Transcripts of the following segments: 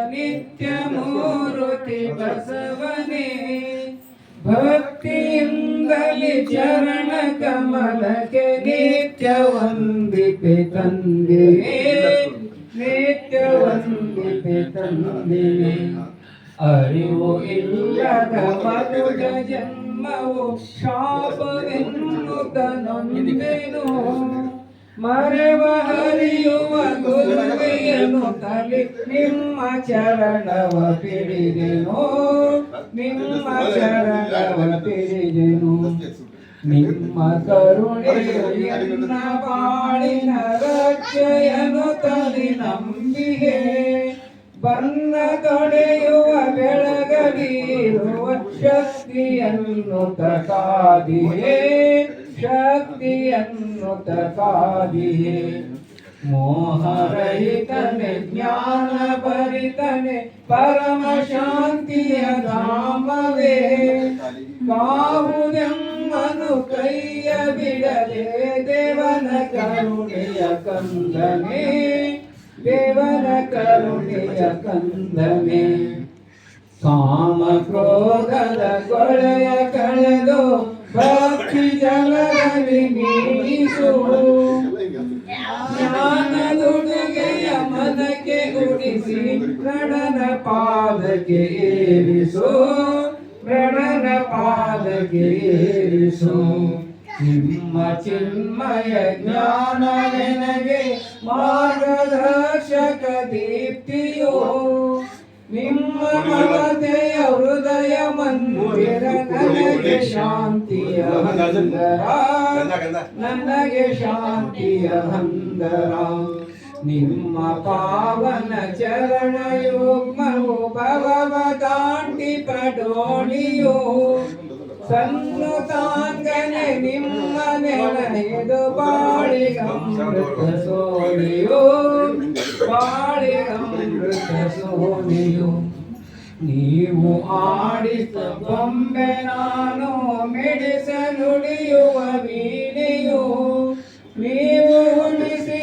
ನಿತ್ಯ ಮೂರುತಿ ಬಸವನೇ, ಭಕ್ತಿಯಿಂದಲಿ ಚರಣ ಕಮಲಕ್ಕೆ ನಿತ್ಯ ವಂದಿಪೆ ತಂದೆ ನಿತ್ಯ ವಂದಿಪೆ ತಂದೆ ಅರಿವು ಇಲ್ಲದ ಮರುಗ ಜನ್ಮವು ಶಾಪವೆನ್ನುತ್ತ ನೊಂದೆನು ಮರೆವ ಹರಿಯುವ ಗುರುವೆಯನ್ನು ತಲೆ ನಿಮ್ಮ ಚರಣವ ಪಿಡಿದೆನು, ನಿಮ್ಮ ಚರಣವ ಪಿಡಿದೆನು. ನಿಮ್ಮ ಕರುಣೆಯು ಎನ್ನ ಬಾಳಿನ ರಕ್ಷೆಯನು ತಲೆ ನಂಬಿಗೆ ಬನ್ನ ತೊಡೆಯುವ ಬೆಳಗಲಿರುವ ಶಕ್ತಿಯನ್ನು ತಕಾದಿಯೇ ತಕಾದಿಯೇ ಮೋಹರಹಿತನೆ ಜ್ಞಾನ ಭರಿತನೆ ಪರಮ ಶಾಂತಿಯ ಧಾಮವೇ. ಕಾವುದೆಮ್ಮನು ಕೈಯ ಬಿಡದೆ, ದೇವನ ಕರುಣೆಯ ಕಂದನೆ. ದೇವನ ಕರುಣೆಯ ಕಂದನೆ. ಕಾಮ ಕ್ರೋಧದ ಕೊಳೆಯ ಜ್ಞಾನದುಡುಗೆಯ ಮನಕ್ಕೆ ಉಡಿಸಿ ಪ್ರಣನ ಪಾದಕ್ಕೆ ಏರಿಸು. ಪ್ರಣನ ಪಾದಕ್ಕೆ ಏರಿಸು. ನಿಮ್ಮ ಚಿನ್ಮಯ ಜ್ಞಾನ ನಿನಗೆ ಮಾರ್ಗದರ್ಶಕ ದೀಪ್ತಿಯೋ. ನಿಮ್ಮ ಹೃದಯ ಮಂದಿರ ನನಗೆ ಶಾಂತಿಯ ಹಂದರ. ನನಗೆ ಶಾಂತಿಯ ಹಂದರ. ನಿಮ್ಮ ಪಾವನ ಚರಣ ಯೋಗ್ಮವು ಭವವ ದಾಂಟಿ ಪಡೋಣಿಯೋ ಸನ್ನುತಾಂಗನೆ ನಿಮ್ಮ ನೆನೆದು ಬಾಳಿಗಮೃತ ಸೋಳಿಯೋ ಬಾಳಿಗಮೃತ ಸೋಳಿಯೋ ನೀವು ಆಡಿಸ ಬೊಂಬೆ, ನಾನು ಮಿಡಿಸನುಡಿಯುವ ವೀಣೆಯು. ನೀವು ಉಣಿಸಿ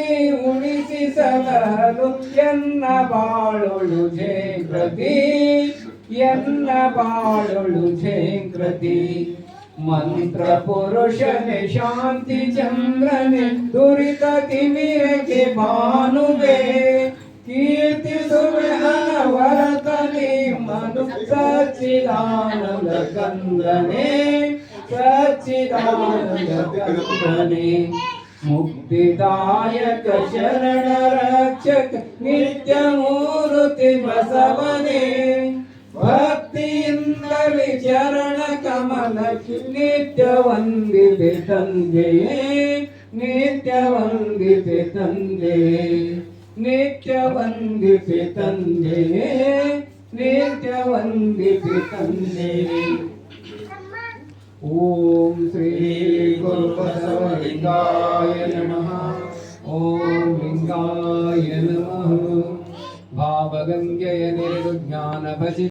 ಉಣಿಸಿ ಸಲಹಲು ಎನ್ನ ಬಾಳುಳು ಜೇಂಕೃತಿ ಎನ್ನ ಬಾಳುಳು ಜೇಂಕೃತಿ ಮಂತ್ರ ಪುರುಷನೆ, ಶಾಂತಿ ಚಂದ್ರನೆ, ದುರಿತ ತಿಮಿರಕ್ಕೆ ಭಾನುವೆ ಕೀರ್ತಿಸುವೆ ಅನವರತನೆ. ಮನು ಸಚ್ಚಿದಾನಂದ ಕಂದನೆ ಸಚ್ಚಿದಾನಂದ ಕಂದನೆ ಮುಕ್ತಿದಾಯಕ ಶರಣ ರಕ್ಷಕ ನಿತ್ಯ ಮೂರುತಿ ಬಸವನೇ. ಭಕ್ತಿಯಿಂದಲೇ ಚರಣ ಕಮಲ ನಿತ್ಯ ವಂದಿತೆ ತಂದೆಯೇ, ನಿತ್ಯ ವಂದಿತೆ ತಂದೆಯೇ, ನಿತ್ಯ ವಂದಿತೆ ತಂದೆಯೇ. ನಿತ್ಯ ವಂದಿತೆ ತಂದೆಯೇ ಓಂ ಶ್ರೀ ಗುರು ಬಸವಲಿಂಗಾಯ ನಮಃ ಓಂ ಲಿಂಗಾಯ ನಮಃ ಭಾವಗಂಗೆಯ ನಿರ್ಜ್ಞಾನ ಭಜಿ